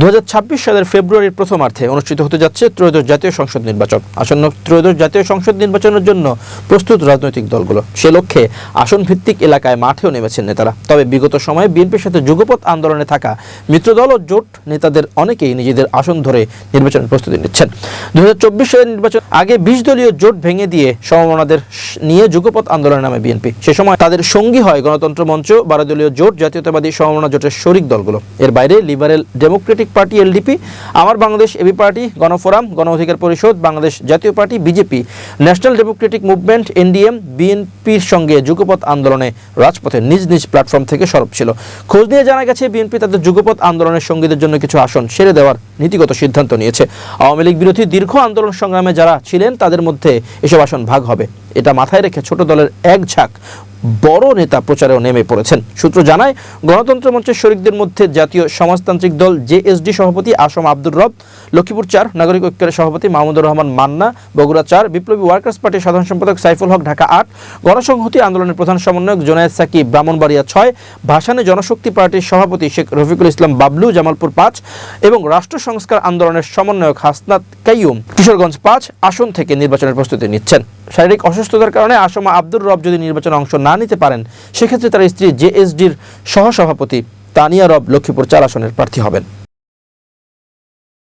দু হাজার ছাব্বিশ সালের ফেব্রুয়ারির প্রথমার্ধে অনুষ্ঠিত হতে যাচ্ছে ত্রয়োদশ জাতীয় সংসদ নির্বাচন। আসন্ন ত্রয়োদশ জাতীয় সংসদ নির্বাচনের জন্য প্রস্তুত রাজনৈতিক দলগুলো। সে লক্ষ্যে আসন ভিত্তিক এলাকায় মাঠেও নেমেছেন নেতারা। তবে বিগত সময়ে বিএনপির সাথে যুগপৎ আন্দোলনে থাকা মিত্রদল ও জোট নেতাদের অনেকেই নিজেদের আসন ধরে নির্বাচনের প্রস্তুতি নিচ্ছেন। দু হাজার চব্বিশ সালের নির্বাচন আগে বিশ দলীয় জোট ভেঙে দিয়ে সমমনাদের নিয়ে যুগপৎ আন্দোলনে নামে বিএনপি। সে সময় তাদের সঙ্গী হয় গণতন্ত্র মঞ্চ, বারো দলীয় জোট, জাতীয়তাবাদী সমমনা জোটের শরিক দলগুলো। এর বাইরে liberal Democratic party LDP, Amar Bangladesh AB party, Gano Forum গণ Odhikar Parishad, Bangladesh Jatiya Party, BJP, National Democratic Movement, NDM, বিএনপির সঙ্গে যুগপৎ আন্দোলনে রাজপথে নিজ নিজ প্ল্যাটফর্ম থেকে সরব ছিল। খোঁজ নিয়ে জানা গেছে, বিএনপি তাদের যুগপৎ আন্দোলনের সঙ্গীদের জন্য কিছু আসন সেরে দেওয়ার নীতিগত সিদ্ধান্ত নিয়েছে। আওয়ামী লীগ বিরোধী দীর্ঘ আন্দোলন সংগ্রামে যারা ছিলেন, তাদের মধ্যে এসব আসন ভাগ হবে। এটা মাথায় রেখে ছোট দলের এক ঝাঁক বড় নেতা প্রচারেও নেমে পড়েছেন। সূত্র জানায়, গণতন্ত্র মঞ্চের শরিকদের মধ্যে জাতীয় সমাজতান্ত্রিক দল জেএসডি সভাপতি আসম আব্দুর রব, লক্ষ্মীপুর চার নাগরিক ঐক্যের সভাপতি মাহমুদুর রহমান মান্না, বগুড়া চার বিপ্লবী ওয়ার্কার্স পার্টির সাধারণ সম্পাদক সাইফুল হক, ঢাকা আট, গণসংহতি আন্দোলনের প্রধান সমন্বয়ক জোনায়েদ সাকি, ব্রাহ্মণবাড়িয়া ছয়, ভাসানে জনশক্তি পার্টির সভাপতি শেখ রফিকুল ইসলাম বাবলু, জামালপুর পাঁচ এবং রাষ্ট্র সংস্কার আন্দোলনের সমন্বয়ক হাসনাত কাইয়ুম, কিশোরগঞ্জ পাঁচ আসন থেকে নির্বাচনের প্রস্তুতি নিচ্ছেন। শারীরিক অসুস্থতার কারণে আসমা আব্দুর রব যদি নির্বাচনে অংশ না নিতে পারেন, সেক্ষেত্রে তার স্ত্রী জেএসডির সহসভাপতি তানিয়া রব লক্ষ্মীপুর চার আসনের প্রার্থী হবেন।